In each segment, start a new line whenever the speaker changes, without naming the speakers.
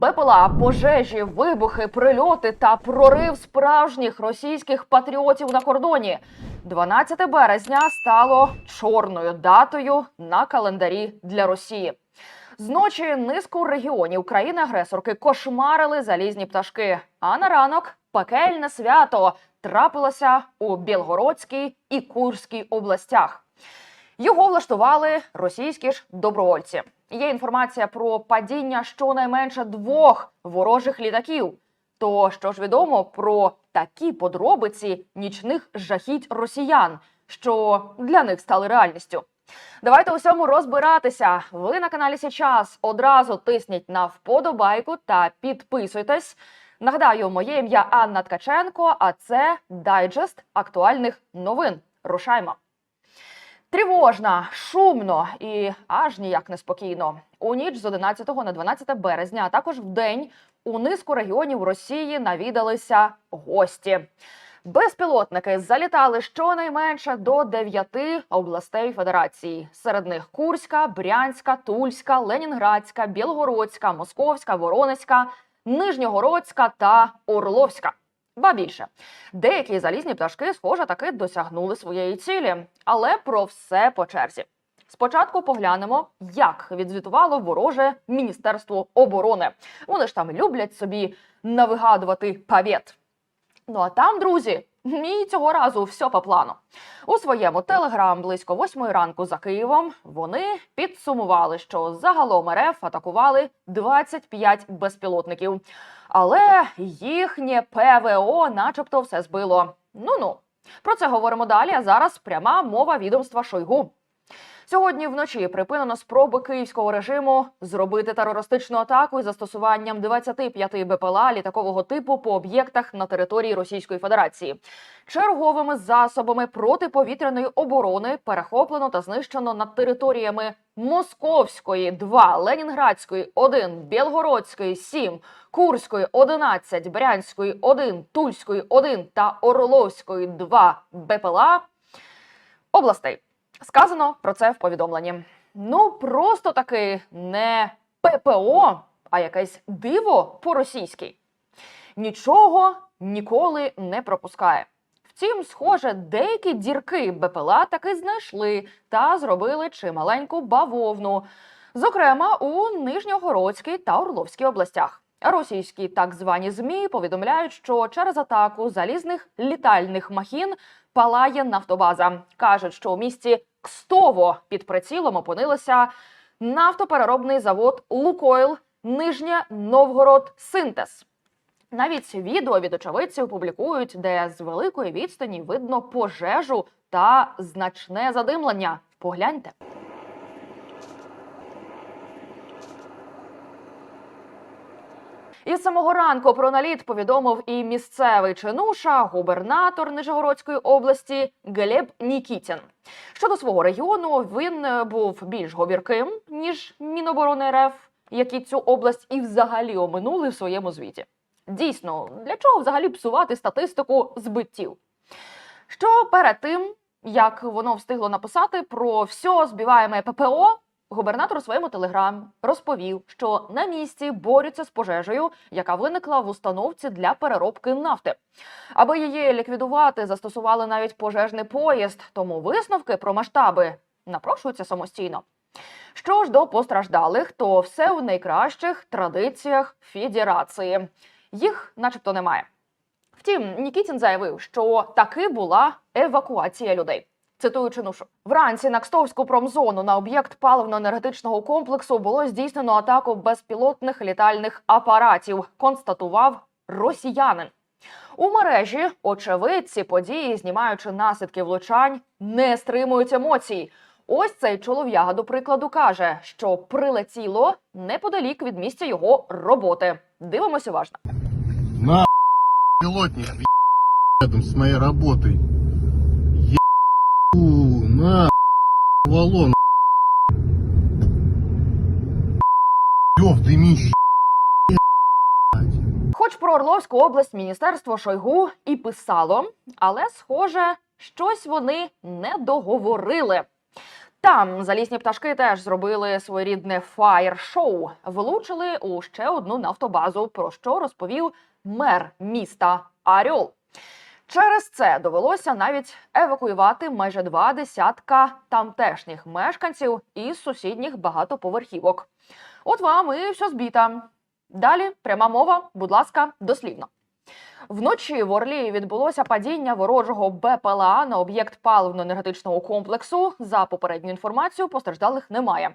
БПЛА, пожежі, вибухи, прильоти та прорив справжніх російських патріотів на кордоні. 12 березня стало чорною датою на календарі для Росії. Зночі низку регіонів країни-агресорки кошмарили залізні пташки. А на ранок пекельне свято трапилося у Білгородській і Курській областях. Його влаштували російські ж добровольці. Є інформація про падіння щонайменше двох ворожих літаків. То що ж відомо про такі подробиці нічних жахіть росіян, що для них стали реальністю. Давайте усьому розбиратися. Ви на каналі Січас. Одразу тисніть на вподобайку та підписуйтесь. Нагадаю, моє ім'я Анна Ткаченко, а це дайджест актуальних новин. Рушаймо. Тривожно, шумно і аж ніяк неспокійно. У ніч з 11 на 12 березня, а також в день у низку регіонів Росії навідалися гості. Безпілотники залітали щонайменше до дев'яти областей Федерації. Серед них Курська, Брянська, Тульська, Ленінградська, Білгородська, Московська, Воронезька, Нижньогородська та Орловська. Ба більше, деякі залізні пташки, схоже, таки досягнули своєї цілі, але про все по черзі. Спочатку поглянемо, як відзвітувало вороже Міністерство оборони. Вони ж там люблять собі навигадувати павет. Ну а там, друзі, і цього разу все по плану. У своєму телеграм близько восьмої ранку за Києвом вони підсумували, що загалом РФ атакували 25 безпілотників. Але їхнє ПВО, начебто, все збило. Ну ну про це говоримо далі. А зараз пряма мова відомства Шойгу. Сьогодні вночі припинено спроби київського режиму зробити терористичну атаку із застосуванням 25 БПЛА літакового типу по об'єктах на території Російської Федерації. Черговими засобами протиповітряної оборони перехоплено та знищено над територіями Московської 2, Ленінградської 1, Білгородської 7, Курської 11, Брянської 1, Тульської 1 та Орловської 2 БПЛА областей. Сказано про це в повідомленні. Ну просто таки не ППО, а якесь диво по-російськи. Нічого ніколи не пропускає. Втім, схоже, деякі дірки БПЛА таки знайшли та зробили чималеньку бавовну, зокрема у Нижньогородській та Орловській областях. Російські так звані змі повідомляють, що через атаку залізних літальних махін палає нафтобаза. кажуть, що у місті Кстово під прицілом опинилося нафтопереробний завод Лукойл Нижнє Новгород Синтез. Навіть відео від очевидців публікують, де з великої відстані видно пожежу та значне задимлення. Погляньте. Із самого ранку про наліт повідомив і місцевий чинуша, губернатор Нижегородської області Глеб Нікітін. Щодо свого регіону, він е, був більш говірким ніж Міноборони РФ, які цю область і взагалі оминули в своєму звіті. Дійсно, для чого взагалі псувати статистику збиттів? Що перед тим, як воно встигло написати про все збиваємо ППО, Губернатор у своєму телеграмі розповів, що на місці борються з пожежею, яка виникла в установці для переробки нафти. Аби її ліквідувати, застосували навіть пожежний поїзд, тому висновки про масштаби напрошуються самостійно. Що ж до постраждалих, то все в найкращих традиціях федерації. Їх, начебто, немає. Втім, Нікітін заявив, що таки була евакуація людей. Цитую чинушу. Вранці на Кстовську промзону на об'єкт паливно-енергетичного комплексу було здійснено атаку безпілотних літальних апаратів, констатував росіянин. У мережі очевидці події, знімаючи наслідки влучань, не стримують емоцій. Ось цей чолов'яга, до прикладу, каже, що прилетіло неподалік від місця його роботи. Дивимося уважно.
На пилотник рядом с моей работой. На валон. Ёв, дымище.
Хоч про Орловську область міністерство Шойгу і писало, але схоже, щось вони не договорили. Там залізні пташки теж зробили своєрідне фаєр-шоу, влучили у ще одну нафтобазу, про що розповів мер міста Аріол. Через це довелося навіть евакуювати майже два десятка тамтешніх мешканців із сусідніх багатоповерхівок. От вам і все збіта. Далі пряма мова, будь ласка, дослівно. Вночі в Орлі відбулося падіння ворожого БПЛА на об'єкт паливно-енергетичного комплексу. За попередню інформацію постраждалих немає.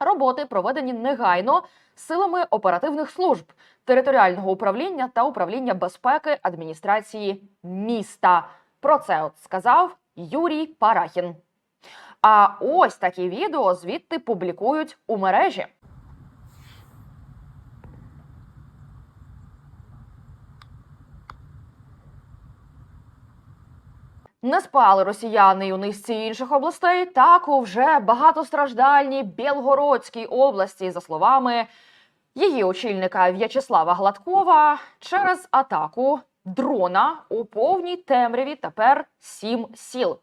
Роботи проведені негайно силами оперативних служб, територіального управління та управління безпеки адміністрації міста. Про це от сказав Юрій Парахін. А ось такі відео звідти публікують у мережі. Не спали росіяни й у низці інших областей, так у вже багатостраждальній Білгородській області, за словами її очільника В'ячеслава Гладкова, через атаку дрона у повній темряві тепер сім сіл.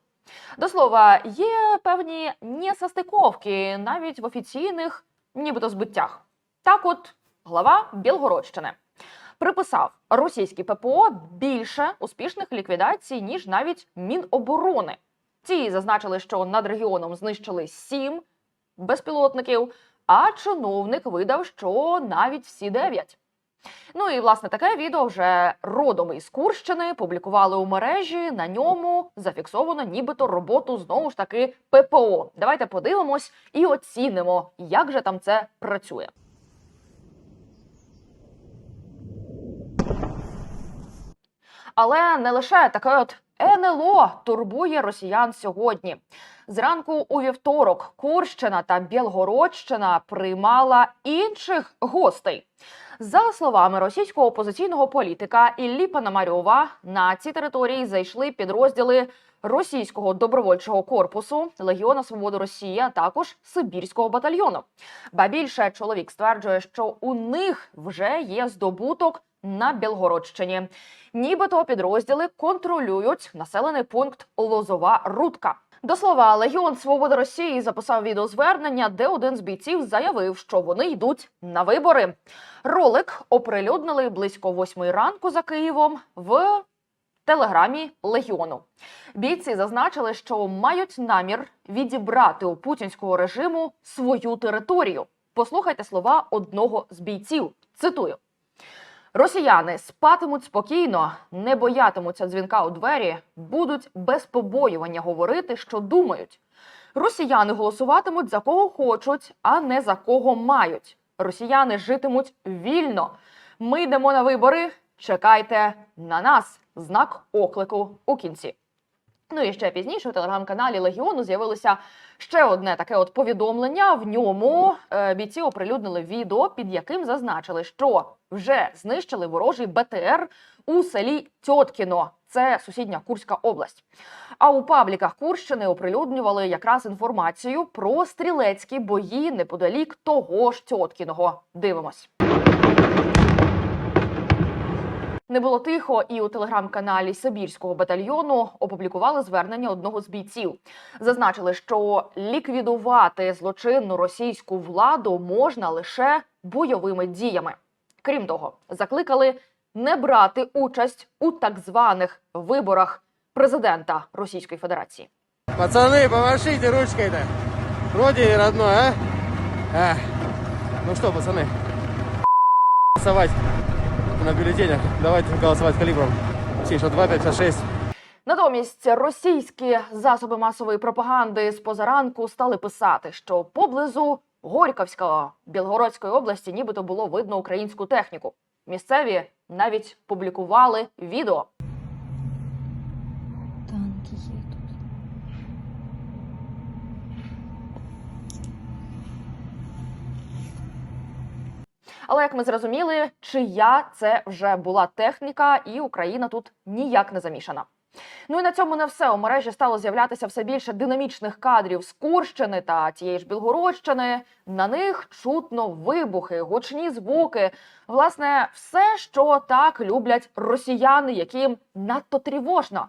До слова, є певні несостиковки навіть в офіційних, нібито збиттях. Так, от глава Білгородщини приписав російській ППО більше успішних ліквідацій, ніж навіть Міноборони. Ці зазначили, що над регіоном знищили сім безпілотників, а чиновник видав, що навіть всі дев'ять. Ну і власне таке відео вже родом із Курщини публікували у мережі. На ньому зафіксовано нібито роботу знову ж таки ППО. Давайте подивимось і оцінимо, як же там це працює. Але не лише таке от НЛО турбує росіян сьогодні. Зранку у вівторок Курщина та Білгородщина приймала інших гостей. За словами російського опозиційного політика Іллі Пономарьова, на ці території зайшли підрозділи російського добровольчого корпусу Легіона Свободи Росії, а також Сибірського батальйону. Ба більше чоловік стверджує, що у них вже є здобуток на Білгородщині. Нібито підрозділи контролюють населений пункт Лозова Рудка. До слова, Легіон Свободи Росії записав відеозвернення, де один з бійців заявив, що вони йдуть на вибори. Ролик оприлюднили близько восьмої ранку за Києвом в телеграмі Легіону. Бійці зазначили, що мають намір відібрати у путінського режиму свою територію. Послухайте слова одного з бійців. Цитую. Росіяни спатимуть спокійно, не боятимуться дзвінка у двері, будуть без побоювання говорити, що думають. Росіяни голосуватимуть за кого хочуть, а не за кого мають. Росіяни житимуть вільно. Ми йдемо на вибори. Чекайте на нас. Знак оклику у кінці. Ну і ще пізніше у телеграм-каналі Легіону з'явилося ще одне таке от повідомлення. В ньому е, бійці оприлюднили відео, під яким зазначили, що вже знищили ворожий БТР у селі Тьоткіно. Це сусідня Курська область. А у пабліках Курщини оприлюднювали якраз інформацію про стрілецькі бої неподалік того ж Тьоткіного. Дивимось. Не було тихо, і у телеграм-каналі Сибірського батальйону опублікували звернення одного з бійців. Зазначили, що ліквідувати злочинну російську владу можна лише бойовими діями. Крім того, закликали не брати участь у так званих виборах президента Російської Федерації.
Пацаны, помашите ручкой-то. Вроде родной, а? А. Ну что, пацаны, голосовать на бюллетенях. Давайте голосовать калибром 762, 556.
Натомість російські засоби масової пропаганди з позаранку стали писати, що поблизу Горьковського Білгородської області нібито було видно українську техніку. Місцеві навіть публікували відео. Але як ми зрозуміли, чия це вже була техніка, і Україна тут ніяк не замішана. Ну і на цьому не все. У мережі стало з'являтися все більше динамічних кадрів з Курщини та тієї ж Білгородщини. На них чутно вибухи, гучні звуки. Власне, все, що так люблять росіяни, яким надто тривожно.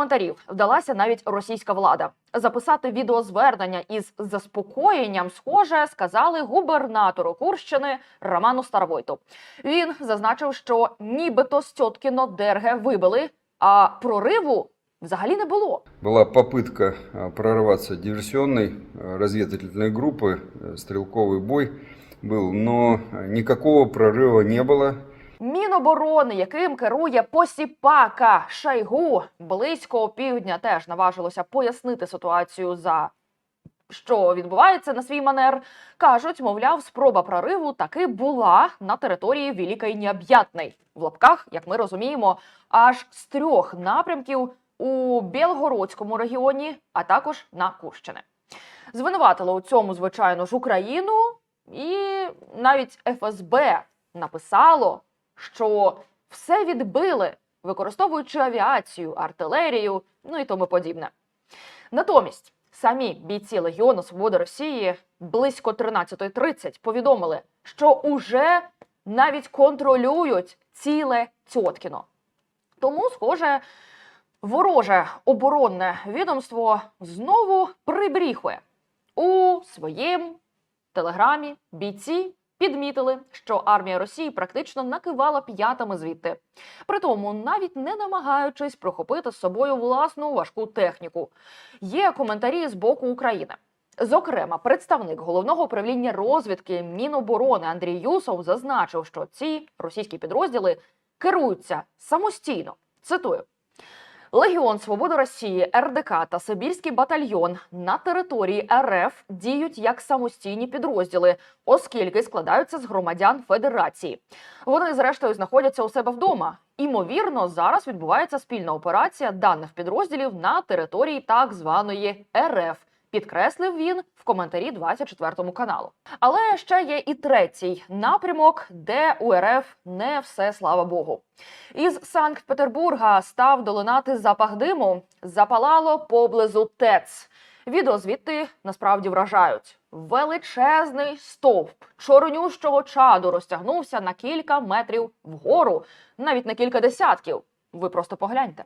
коментарів вдалася навіть російська влада. Записати відеозвернення із заспокоєнням, схоже, сказали губернатору Курщини Роману Старовойту. Він зазначив, що нібито з Тьоткіно Дерге вибили, а прориву взагалі не було.
Была попытка а, прорваться диверсионной а, разведывательной группы, э, стрелковый бой был, но а, никакого прорыва не было.
Міноборони, яким керує посіпака Шайгу, близько півдня теж наважилося пояснити ситуацію за що відбувається на свій манер. кажуть, мовляв, спроба прориву таки була на території Великої Необ'ятної. в лапках, як ми розуміємо, аж з трьох напрямків у Білгородському регіоні, а також на Курщини. Звинуватили у цьому, звичайно ж, Україну, і навіть ФСБ написало, що все відбили, використовуючи авіацію, артилерію, ну і тому подібне. Натомість самі бійці Легіону Свободи Росії близько 13.30 повідомили, що уже навіть контролюють ціле Тьоткіно. Тому, схоже, вороже оборонне відомство знову прибріхує у своїм телеграмі. Бійці підмітили, що армія Росії практично накивала п'ятами звідти. Притому навіть не намагаючись прохопити з собою власну важку техніку. Є коментарі з боку України. Зокрема, представник головного управління розвідки Міноборони Андрій Юсов зазначив, що ці російські підрозділи керуються самостійно. Цитую. Легіон Свободи Росії, РДК та Сибірський батальйон на території РФ діють як самостійні підрозділи, оскільки складаються з громадян Федерації. Вони, зрештою, знаходяться у себе вдома. Імовірно, зараз відбувається спільна операція даних підрозділів на території так званої РФ. Підкреслив він в коментарі 24 каналу. Але ще є і третій напрямок, де у РФ не все слава Богу. Із Санкт-Петербурга став долинати запах диму. Запалало поблизу ТЕЦ. Відео звідти насправді вражають. Величезний стовп чорнющого чаду розтягнувся на кілька метрів вгору, навіть на кілька десятків. Ви просто погляньте.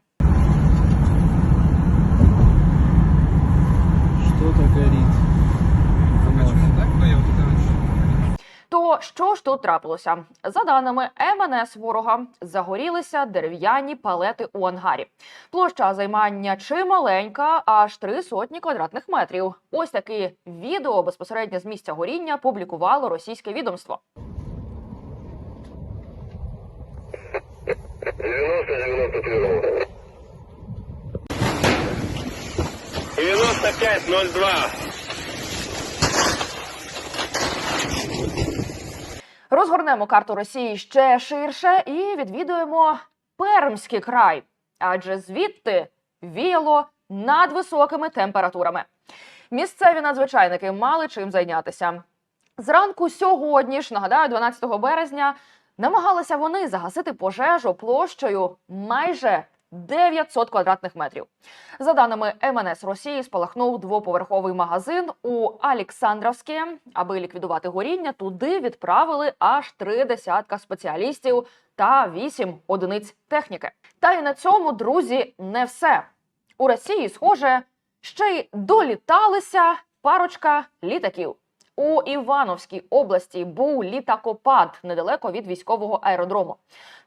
То що ж тут трапилося? За даними МНС ворога, загорілися дерев'яні палети у ангарі. Площа займання чималенька, аж три сотні квадратних метрів. Ось таке відео безпосередньо з місця горіння публікувало російське відомство.
90-93. 95-02.
Розгорнемо карту Росії ще ширше і відвідуємо Пермський край, адже звідти віяло надвисокими температурами. Місцеві надзвичайники мали чим зайнятися. Зранку сьогодні ж, нагадаю, 12 березня, намагалися вони загасити пожежу площею майже 900 квадратних метрів. За даними МНС Росії, спалахнув двоповерховий магазин у Олександровське. Аби ліквідувати горіння, туди відправили аж три десятка спеціалістів та вісім одиниць техніки. Та й на цьому, друзі, не все. У Росії, схоже, ще й доліталися парочка літаків. У Івановській області був літакопад недалеко від військового аеродрому.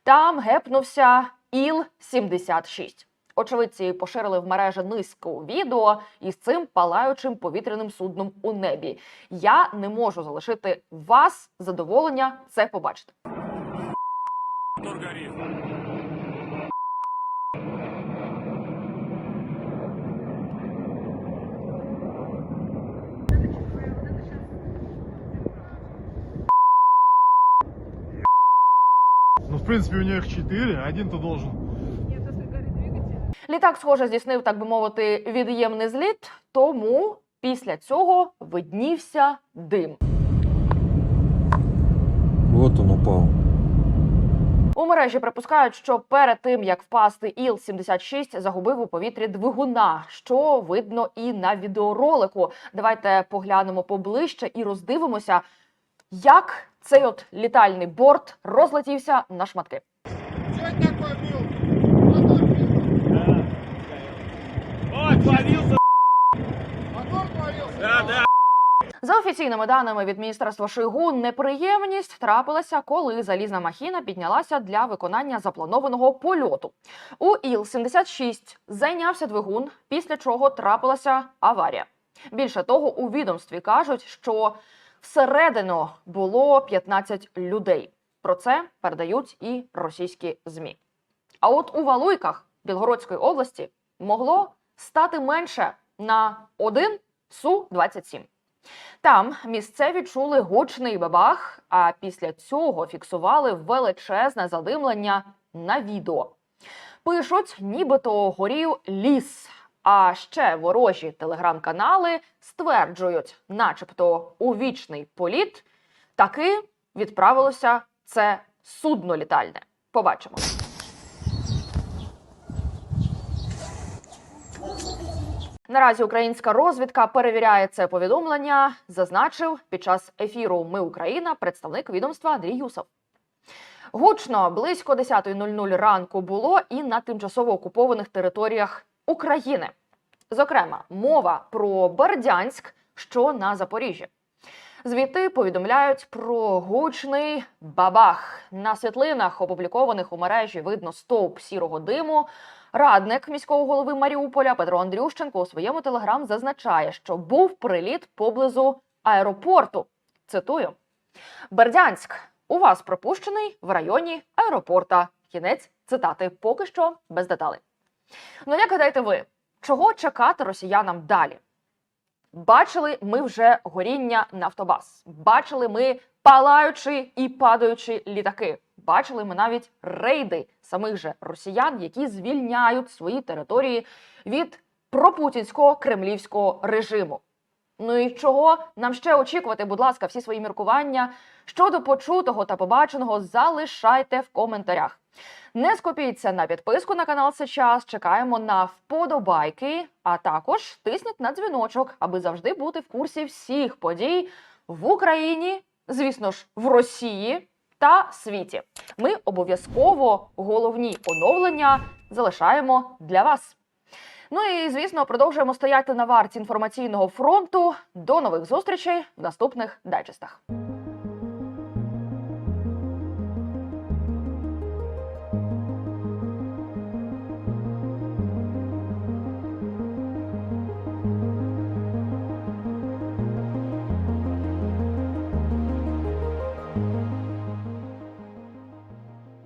Там гепнувся Іл-76. Очевидці поширили в мережі низку відео із цим палаючим повітряним судном у небі. Я не можу залишити вас задоволення це побачити.
Принципе, у них четыре, один-то должен.
Літак, схоже, здійснив, так би мовити, від'ємний зліт, тому після цього виднівся дим.
Вот он упал.
У мережі припускають, що перед тим як впасти Іл-76 загубив у повітрі двигуна, що видно і на відеоролику. Давайте поглянемо поближче і роздивимося, як цей от літальний борт розлетівся на шматки. За офіційними даними від міністерства Шойгу, неприємність трапилася, коли залізна махіна піднялася для виконання запланованого польоту. У іл 76 зайнявся двигун, після чого трапилася аварія. Більше того, у відомстві кажуть, що всередину було 15 людей. Про це передають і російські змі. А от у Валуйках Білгородської області могло стати менше на один су 27 Там місцеві чули гучний бабах, а після цього фіксували величезне задимлення на відео. Пишуть, нібито горів ліс. А ще ворожі телеграм-канали стверджують, начебто у вічний політ таки відправилося це судно літальне. Побачимо. Наразі українська розвідка перевіряє це повідомлення, зазначив під час ефіру Ми Україна представник відомства Андрій Юсов. Гучно близько 10.00 ранку було і на тимчасово окупованих територіях України. Зокрема, мова про Бердянськ, що на Запоріжжі. Звідти повідомляють про гучний бабах. На світлинах, опублікованих у мережі, видно стовп сірого диму. Радник міського голови Маріуполя Петро Андрющенко у своєму телеграм зазначає, що був приліт поблизу аеропорту. Цитую: Бердянськ, у вас пропущений в районі аеропорта. Кінець цитати поки що без деталей. Ну як гадаєте ви, чого чекати росіянам далі? Бачили ми вже горіння Нафтобаз. Бачили ми палаючі і падаючі літаки. Бачили ми навіть рейди самих же росіян, які звільняють свої території від пропутінського кремлівського режиму. Ну і чого нам ще очікувати, будь ласка, всі свої міркування щодо почутого та побаченого залишайте в коментарях. Не скупіться на підписку на канал сейчас. Чекаємо на вподобайки, а також тисніть на дзвіночок, аби завжди бути в курсі всіх подій в Україні, звісно ж, в Росії та світі. Ми обов'язково головні оновлення залишаємо для вас. Ну і звісно, продовжуємо стояти на варті інформаційного фронту. До нових зустрічей в наступних дайджестах.